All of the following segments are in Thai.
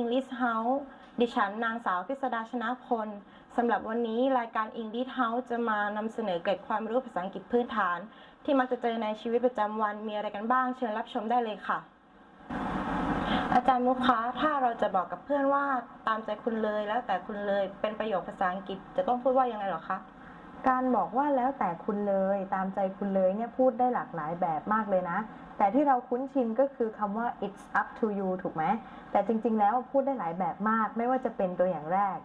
English House ดิฉันนางสาวพิสดาชนะพลสำหรับวันนี้รายการ English House จะมานำเสนอเกร็ดความรู้ภาษาอังกฤษพื้นฐาน ที่มักจะเจอในชีวิตประจำวันมีอะไรกันบ้างเชิญรับชมได้เลยค่ะ อาจารย์มุกคะถ้าเราจะบอกกับเพื่อนว่าตามใจคุณเลยแล้วแต่คุณเลยเป็นประโยคภาษาอังกฤษจะต้องพูดว่ายังไงหรอคะ การบอกว่าแล้วแต่คุณเลยตามใจคุณเลยเนี่ยพูดได้หลากหลายแบบมากเลยนะ แต่ที่เราคุ้นชินก็คือคำว่า it's up to you ถูกไหมแต่จริง ๆ แล้วพูดได้หลายแบบมาก ไม่ว่าจะเป็นตัวอย่างแรก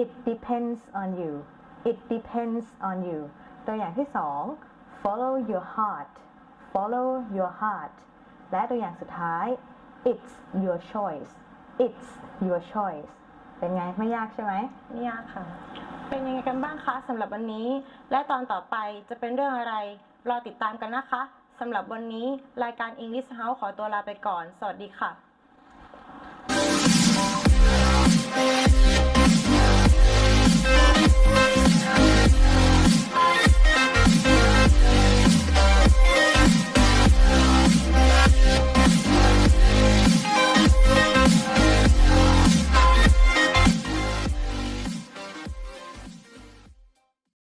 it depends on you it depends on you ตัวอย่างที่สอง follow your heart follow your heart และตัวอย่างสุดท้าย it's your choice it's your choice เป็นไง ไม่ยากใช่ไหมไม่ยากค่ะ เป็นยังไงกันบ้างคะสำหรับวันนี้ และตอนต่อไปจะเป็นเรื่องอะไร รอติดตามกันนะคะสำหรับวันนี้รายการ English House ขอตัวลาไปก่อน สวัสดีค่ะ